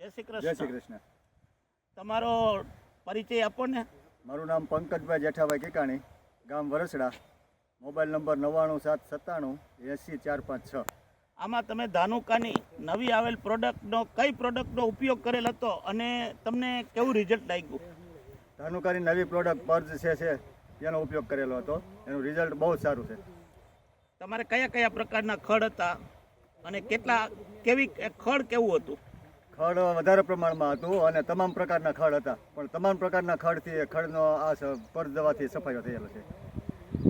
જય શ્રી જય શ્રી કૃષ્ણ. કૃષ્ણ. તમારો પરિચય આપો ને. મારું નામ પંકજભાઈ જેઠાભાઈ કેકાણી ગામ વરસડા મોબાઈલ નંબર નવ્વાણું સાત સત્તાણું એંસી ચાર પાંચ છ. આમાં તમે ધાનુકાની નવી આવેલ પ્રોડક્ટનો કઈ પ્રોડક્ટનો ઉપયોગ કરેલ હતો અને તમને કેવું રિઝલ્ટ લાગ્યું? ધાનુકાની નવી પ્રોડક્ટ પર્જ છે છે એનો ઉપયોગ કરેલો હતો. એનું રિઝલ્ટ બહુ સારું છે. તમારે કયા કયા પ્રકારના ખડ હતા અને કેટલા કેવી ખડ કેવું હતું? ખડ વધારે પ્રમાણમાં હતું અને તમામ પ્રકારના ખડ હતા. પણ તમામ પ્રકારના ખડથી ખડનો આ પર્જ દવાથી સફાઈઓ થયેલો છે.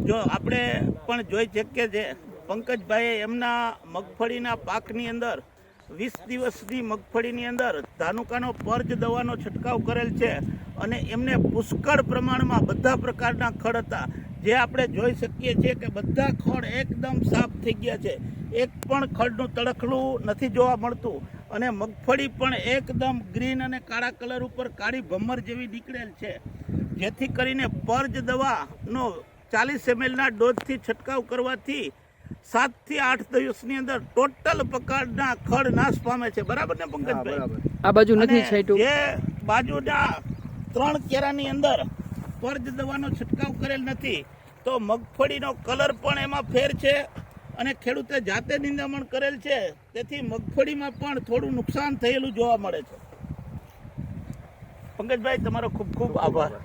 જો આપણે પણ જોઈ શકીએ છે, પંકજભાઈએ એમના મગફળીના પાકની અંદર વીસ દિવસની મગફળીની અંદર ધાનુકાનો પર્જ દવાનો છંટકાવ કરેલ છે અને એમને પુષ્કળ પ્રમાણમાં બધા પ્રકારના ખડ હતા. જે આપણે જોઈ શકીએ છીએ કે બધા ખડ એકદમ સાફ થઈ ગયા છે. એક પણ ખડનું તડખલું નથી જોવા મળતું. અને મગફળી પણ એકદમ ગ્રીન અને કાળા કલર ઉપર કાળી ભમર જેવી નીકળેલ છે. જેથી કરીને પર્જ દવાનો ચાલીસ એમએલના ડોઝથી છંટકાવ કરવાથી સાતથી આઠ દિવસની અંદર ટોટલ પ્રકારના ખડ નાશ પામે છે. બરાબર ને પંકજભાઈ? બરાબર. આ બાજુ નથી છાંટ્યું. જે બાજુના ત્રણ કેરાની અંદર પર્જ દવાનો છંટકાવ કરેલ નથી તો મગફળીનો કલર પણ એમાં ફેર છે. અને ખેડૂતે જાતે નિંદામણ કરેલ છે, તેથી મગફળીમાં પણ થોડું નુકસાન થયેલું જોવા મળે છે. પંકજભાઈ, તમારો ખૂબ ખૂબ આભાર.